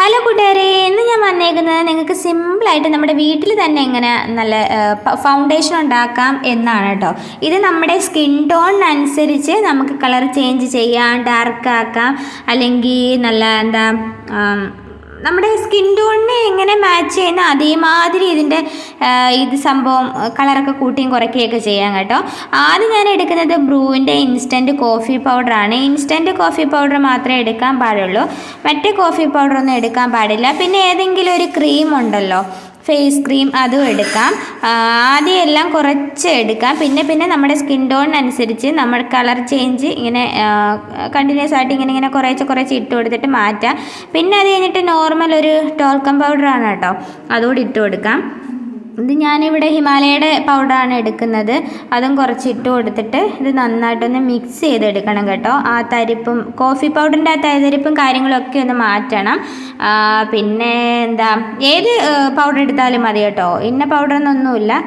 Hello കൂട്ടുകാരെ ഇന്ന് ഞാൻ വന്നേക്കുന്നത് നിങ്ങൾക്ക് സിമ്പിളായിട്ട് നമ്മുടെ വീട്ടിൽ തന്നെ എങ്ങനെ നല്ല ഫൗണ്ടേഷൻ ഉണ്ടാക്കാം എന്നാണ് കേട്ടോ. ഇത് നമ്മുടെ സ്കിൻ ടോണിനനുസരിച്ച് നമുക്ക് കളർ ചേഞ്ച് ചെയ്യാം ഡാർക്ക് ആക്കാം അല്ലെങ്കിൽ നല്ല എന്താ നമ്മുടെ സ്കിൻ ടോണിനെ എങ്ങനെ മാച്ച് ചെയ്യുന്ന അതേമാതിരി ഇതിന്റെ ഇത് സംഭവം കളറൊക്കെ കൂട്ടിയും കുറയ്ക്കുകയൊക്കെ ചെയ്യാം കേട്ടോ. ആദ്യം ഞാൻ എടുക്കുന്നത് ബ്രൂവിന്റെ ഇൻസ്റ്റന്റ് കോഫി പൗഡറാണ് ഇൻസ്റ്റന്റ് കോഫി പൗഡർ മാത്രമേ എടുക്കാൻ പാടുള്ളൂ. മറ്റേ കോഫി പൗഡറൊന്നും എടുക്കാൻ പാടില്ല. പിന്നെ ഏതെങ്കിലും ഒരു ക്രീം ഉണ്ടല്ലോ. ഫേസ് ക്രീം അതും എടുക്കാം. ആദ്യം എല്ലാം കുറച്ച് എടുക്കാം. പിന്നെ പിന്നെ നമ്മുടെ സ്കിൻ ടോണിനനുസരിച്ച് നമ്മൾ കളർ ചേഞ്ച് ഇങ്ങനെ കണ്ടിന്യൂസ് ആയിട്ട് ഇങ്ങനെ ഇങ്ങനെ കുറേശ്ശെ കുറേശ്ശെ ഇട്ട് കൊടുത്തിട്ട് മാറ്റാം. പിന്നെ അത് കഴിഞ്ഞിട്ട് നോർമൽ ഒരു ടോൾക്കം പൗഡറാണ് കേട്ടോ. അതുകൂടി ഇട്ട് കൊടുക്കാം. ഇത് ഞാനിവിടെ ഹിമാലയയുടെ പൗഡറാണ് എടുക്കുന്നത്. അതും കുറച്ച് ഇട്ട് കൊടുത്തിട്ട് ഇത് നന്നായിട്ടൊന്ന് മിക്സ് ചെയ്തെടുക്കണം കേട്ടോ. ആ തരിപ്പും കോഫി പൗഡറിന്റെ ആ തരിപ്പും കാര്യങ്ങളൊക്കെ ഒന്ന് മാറ്റണം. പിന്നെ എന്താ ഏത് പൗഡർ എടുത്താലും മതി കേട്ടോ. ഇന്ന പൗഡർ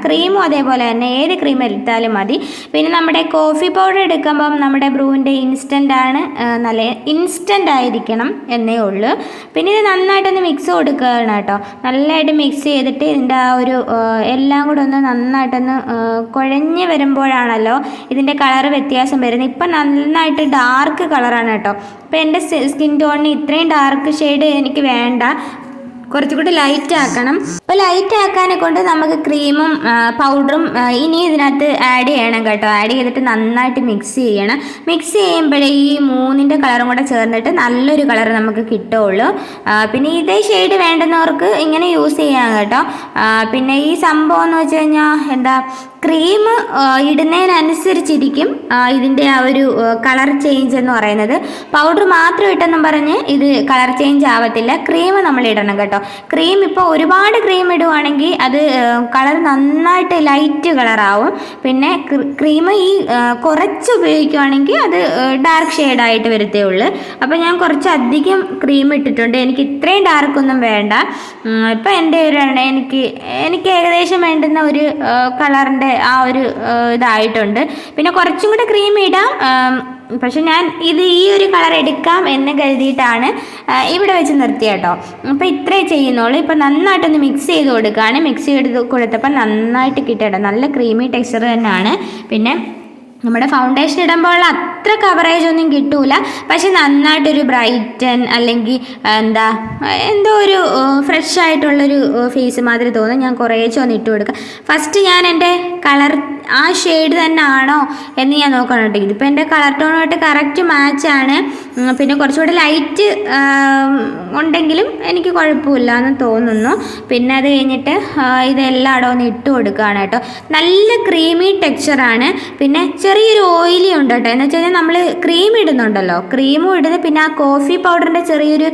ക്രീമും അതേപോലെ തന്നെ. ഏത് ക്രീം എടുത്താലും മതി. പിന്നെ നമ്മുടെ കോഫി പൗഡർ എടുക്കുമ്പം നമ്മുടെ ബ്രൂവിന്റെ ഇൻസ്റ്റന്റ് ആണ് നല്ല ഇൻസ്റ്റന്റ് ആയിരിക്കണം എന്നേ ഉള്ളൂ. പിന്നെ ഇത് നന്നായിട്ടൊന്ന് മിക്സ് കൊടുക്കുകയാണ് കേട്ടോ. നല്ലതായിട്ട് മിക്സ് ചെയ്തിട്ട് ഇതിന്റെ ആ ഒരു എല്ലാം കൂടെ ഒന്ന് നന്നായിട്ടൊന്ന് കുഴഞ്ഞ് വരുമ്പോഴാണല്ലോ ഇതിന്റെ കളർ വ്യത്യാസം വരുന്നത്. ഇപ്പം നന്നായിട്ട് ഡാർക്ക് കളറാണ് കേട്ടോ. ഇപ്പം എന്റെ സ്കിൻ ടോണിന് ഇത്രയും ഡാർക്ക് ഷെയ്ഡ് എനിക്ക് വേണ്ട. കുറച്ചുകൂടി ലൈറ്റ് ആക്കണം. അപ്പോൾ ലൈറ്റ് ആക്കാനെ കൊണ്ട് നമുക്ക് ക്രീമും പൗഡറും ഇനി ഇതിനകത്ത് ആഡ് ചെയ്യണം കേട്ടോ. ആഡ് ചെയ്തിട്ട് നന്നായിട്ട് മിക്സ് ചെയ്യണം. മിക്സ് ചെയ്യുമ്പോഴേ ഈ മൂന്നിന്റെ കളറും കൂടെ ചേർന്നിട്ട് നല്ലൊരു കളർ നമുക്ക് കിട്ടുള്ളൂ. പിന്നെ ഇതേ ഷെയ്ഡ് വേണ്ടുന്നവർക്ക് ഇങ്ങനെ യൂസ് ചെയ്യാം കേട്ടോ. പിന്നെ ഈ സംഭവം എന്ന് വെച്ച് കഴിഞ്ഞാൽ എന്താ ക്രീം ഇടുന്നതിനനുസരിച്ചിരിക്കും ഇതിന്റെ ആ ഒരു കളർ ചേഞ്ച് എന്ന് പറയുന്നത്. പൗഡർ മാത്രം ഇട്ടെന്നും പറഞ്ഞ് ഇത് കളർ ചേഞ്ച് ആവത്തില്ല. ക്രീം നമ്മൾ ഇടണം കേട്ടോ. ക്രീം ഇപ്പോൾ ഒരുപാട് ക്രീം ഇടുവാണെങ്കിൽ അത് കളർ നന്നായിട്ട് ലൈറ്റ് കളറാവും. പിന്നെ ക്രീം ഈ കുറച്ച് ഉപയോഗിക്കുവാണെങ്കിൽ അത് ഡാർക്ക് ഷെയ്ഡായിട്ട് വരത്തേ ഉള്ളൂ അപ്പോൾ ഞാൻ കുറച്ച് അധികം ക്രീം ഇട്ടിട്ടുണ്ട്. എനിക്ക് ഇത്രയും ഡാർക്കൊന്നും വേണ്ട. ഇപ്പം എന്റെ ഒരു എനിക്ക് എനിക്ക് ഏകദേശം വേണ്ടുന്ന ഒരു കളറിന്റെ ആ ഒരു ഇതായിട്ടുണ്ട്. പിന്നെ കുറച്ചും കൂടെ ക്രീം ഇടാം. പക്ഷെ ഞാൻ ഇത് ഈ ഒരു കളർ എടുക്കാം എന്ന് കരുതിയിട്ടാണ് ഇവിടെ വെച്ച് നിർത്തി കേട്ടോ അപ്പോൾ ഇത്രേ ചെയ്യുന്നുള്ളൂ. ഇപ്പം നന്നായിട്ടൊന്ന് മിക്സ് ചെയ്ത് കൊടുക്കുകയാണ്. മിക്സ് ചെയ്ത് കൊടുത്തപ്പോൾ നന്നായിട്ട് കിട്ടട്ടോ നല്ല ക്രീമി ടെക്സ്ചർ തന്നെയാണ്. പിന്നെ നമ്മുടെ ഫൗണ്ടേഷൻ ഇടുമ്പോൾ അത്ര കവറേജ് ഒന്നും കിട്ടൂല. പക്ഷെ നന്നായിട്ടൊരു ബ്രൈറ്റൻ അല്ലെങ്കിൽ എന്താ എന്തോ ഒരു ഫ്രഷ് ആയിട്ടുള്ളൊരു ഫേസ് മാതിരി തോന്നും. ഞാൻ കുറേ ഒന്ന് ഇട്ട് കൊടുക്കുക ഫസ്റ്റ് ഞാൻ എന്റെ കളർ ആ ഷെയ്ഡ് തന്നെ ആണോ എന്ന് ഞാൻ നോക്കണം കേട്ടോ. ഇതിപ്പോൾ എന്റെ കളർ ടോണുമായിട്ട് കറക്റ്റ് മാച്ചാണ് പിന്നെ കുറച്ചുകൂടെ ലൈറ്റ് ഉണ്ടെങ്കിലും എനിക്ക് കുഴപ്പമില്ല എന്ന് തോന്നുന്നു. പിന്നെ അത് കഴിഞ്ഞിട്ട് ആ, ഇതെല്ലാം ഒന്ന് ഇട്ട് കൊടുക്കുകയാണ് കേട്ടോ. നല്ല ക്രീമി ടെക്സ്ചറാണ് പിന്നെ ചെറിയൊരു ഓയിലി ഉണ്ട് കേട്ടോ. എന്ന് വെച്ച് കഴിഞ്ഞാൽ നമ്മൾ ക്രീം ഇടുന്നുണ്ടല്ലോ. ക്രീമും ഇടുന്നത് പിന്നെ ആ കോഫി പൗഡറിന്റെ ചെറിയൊരു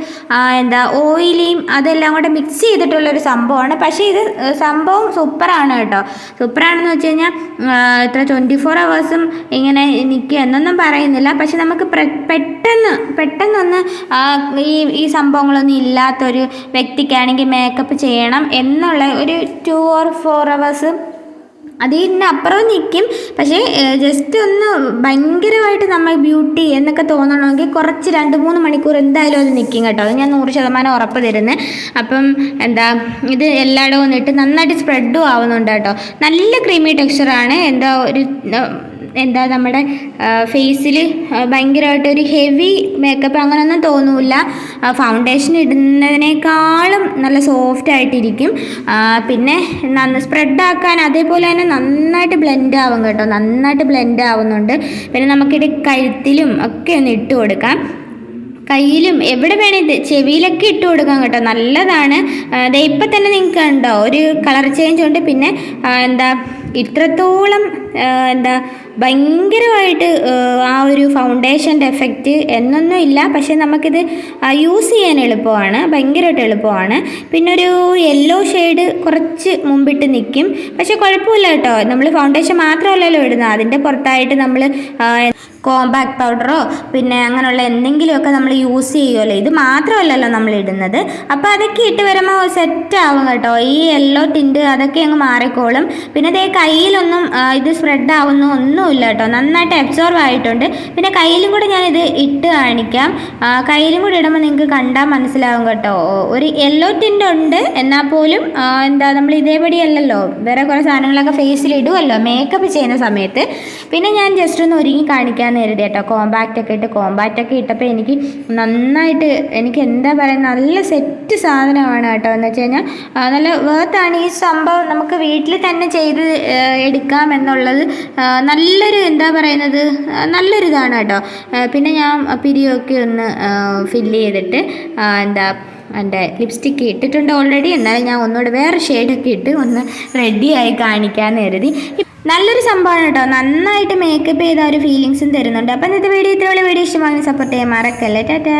എന്താ ഓയിലിയും അതെല്ലാം കൂടെ മിക്സ് ചെയ്തിട്ടുള്ളൊരു സംഭവമാണ്. പക്ഷേ ഇത് സംഭവം സൂപ്പറാണ് കേട്ടോ. സൂപ്പറാണെന്ന് വെച്ച് കഴിഞ്ഞാൽ ഇത്ര ട്വന്റി ഫോർ അവേഴ്സും ഇങ്ങനെ നിൽക്കുക എന്നൊന്നും പറയുന്നില്ല. പക്ഷെ നമുക്ക് പ്ര- പെട്ടെന്ന് പെട്ടെന്നൊന്ന് ഈ ഈ സംഭവങ്ങളൊന്നും ഇല്ലാത്തൊരു വ്യക്തിക്കാണെങ്കിൽ മേക്കപ്പ് ചെയ്യണം എന്നുള്ള ഒരു ടു ഓർ ഫോർ അവേഴ്സ് അതിനപ്പുറം നിൽക്കും പക്ഷേ ജസ്റ്റ് ഒന്ന് ഭയങ്കരമായിട്ട് നമ്മൾ ബ്യൂട്ടി എന്നൊക്കെ തോന്നണമെങ്കിൽ കുറച്ച് രണ്ട് മൂന്ന് മണിക്കൂർ എന്തായാലും അത് നിൽക്കും കേട്ടോ. അത് ഞാൻ നൂറ് ശതമാനം ഉറപ്പ് തരുന്നത് അപ്പം എന്താ ഇത് എല്ലായിടവും ഇട്ട് നന്നായിട്ട് സ്പ്രെഡും ആവുന്നുണ്ട് കേട്ടോ. നല്ല ക്രീമി ടെക്സ്ചറാണ് എന്താ ഒരു എന്താ നമ്മുടെ ഫേസിൽ ഭയങ്കരമായിട്ട് ഒരു ഹെവി മേക്കപ്പ് അങ്ങനെയൊന്നും തോന്നില്ല. ഫൗണ്ടേഷൻ ഇടുന്നതിനേക്കാളും നല്ല സോഫ്റ്റ് ആയിട്ടിരിക്കും. പിന്നെ നന്ന സ്പ്രെഡ് ആക്കാൻ അതേപോലെ തന്നെ നന്നായിട്ട് ബ്ലെൻഡ് ആവും കേട്ടോ. നന്നായിട്ട് ബ്ലെൻഡ് ആവുന്നുണ്ട്. പിന്നെ നമുക്കിത് കഴുത്തിലും ഒക്കെ ഒന്ന് ഇട്ട് കൊടുക്കാം. കയ്യിലും എവിടെ വേണേ ഇത് ചെവിയിലൊക്കെ ഇട്ട് കൊടുക്കാം കേട്ടോ. നല്ലതാണ്. ഇപ്പം തന്നെ നിങ്ങൾക്ക് ഉണ്ടോ ഒരു കളർ ചേഞ്ച് ഉണ്ട്. പിന്നെ എന്താ ഇത്രത്തോളം എന്താ ഭയങ്കരമായിട്ട് ആ, ഒരു ഫൗണ്ടേഷന്റെ എഫക്റ്റ് എന്നൊന്നും ഇല്ല. പക്ഷേ നമുക്കിത് യൂസ് ചെയ്യാൻ എളുപ്പമാണ്. ഭയങ്കരമായിട്ട് എളുപ്പമാണ്. പിന്നെ ഒരു യെല്ലോ ഷെയ്ഡ് കുറച്ച് മുമ്പിട്ട് നിൽക്കും പക്ഷേ കുഴപ്പമില്ല കേട്ടോ. നമ്മൾ ഫൗണ്ടേഷൻ മാത്രമല്ലല്ലോ ഇടുന്നത്. അതിന്റെ പുറത്തായിട്ട് നമ്മൾ കോമ്പാക്ട് പൗഡറോ പിന്നെ അങ്ങനെയുള്ള എന്തെങ്കിലുമൊക്കെ നമ്മൾ യൂസ് ചെയ്യുമല്ലോ ഇത് മാത്രമല്ലല്ലോ നമ്മൾ ഇടുന്നത്. അപ്പോൾ അതൊക്കെ ഇട്ട് വരുമ്പോൾ സെറ്റ് ആവും കേട്ടോ. ഈ യെല്ലോ ടിന്റ് അതൊക്കെ അങ്ങ് മാറിക്കോളും. പിന്നെ ദേ കയ്യിലൊന്നും ഇത് സ്പ്രെഡ് ആവുന്ന ഒന്നുമില്ല കേട്ടോ. നന്നായിട്ട് അബ്സോർവ് ആയിട്ടുണ്ട്. പിന്നെ കയ്യിലും കൂടെ ഞാനിത് ഇത് ഇട്ട് കാണിക്കാം. കയ്യിലും കൂടി ഇടുമ്പോൾ നിങ്ങൾക്ക് കണ്ടാൽ മനസ്സിലാവും കേട്ടോ. ഒരു യെല്ലോ ടിന്റ് ഉണ്ട്. എന്നാൽ പോലും എന്താ നമ്മൾ ഇതേപടി അല്ലല്ലോ. വേറെ കുറേ സാധനങ്ങളൊക്കെ ഫേസിൽ ഇടുമല്ലോ മേക്കപ്പ് ചെയ്യുന്ന സമയത്ത്. പിന്നെ ഞാൻ ജസ്റ്റ് ഒന്ന് ഒരുങ്ങി കാണിക്കാമെന്ന് കരുതി കേട്ടോ കോമ്പാക്റ്റ് ഒക്കെ ഇട്ട് കോമ്പാക്റ്റ് ഒക്കെ ഇട്ടപ്പോൾ എനിക്ക് നന്നായിട്ട് എനിക്ക് എന്താ പറയുക നല്ല സെറ്റ് സാധനമാണ് കേട്ടോ എന്ന് വെച്ച് കഴിഞ്ഞാൽ നല്ല വേർത്താണ് ഈ സംഭവം നമുക്ക് വീട്ടിൽ തന്നെ ചെയ്ത് എടുക്കാം എന്നുള്ളത്. നല്ലൊരു എന്താ പറയുന്നത് നല്ലൊരിതാണ് കേട്ടോ. പിന്നെ ഞാൻ പിരിയൊക്കെ ഒന്ന് ഫില്ല് ചെയ്തിട്ട് എന്താ എന്റെ ലിപ്സ്റ്റിക്ക് ഇട്ടിട്ടുണ്ട് ഓൾറെഡി എന്നാലും ഞാൻ ഒന്നുകൂടെ വേറെ ഷെയ്ഡൊക്കെ ഇട്ട് ഒന്ന് റെഡിയായി കാണിക്കാൻ കരുതി. നല്ലൊരു സംഭവമാണ് കേട്ടോ. നന്നായിട്ട് മേക്കപ്പ് ചെയ്ത ഒരു ഫീലിങ്സും തരുന്നുണ്ട്. അപ്പം ഇന്നത്തെ വീഡിയോ ഇത്രയുള്ള വീഡിയോ ഇഷ്ടമാണ് സപ്പോർട്ട് ചെയ്യാൻ മറക്കല്ലേ. ടാറ്റാ.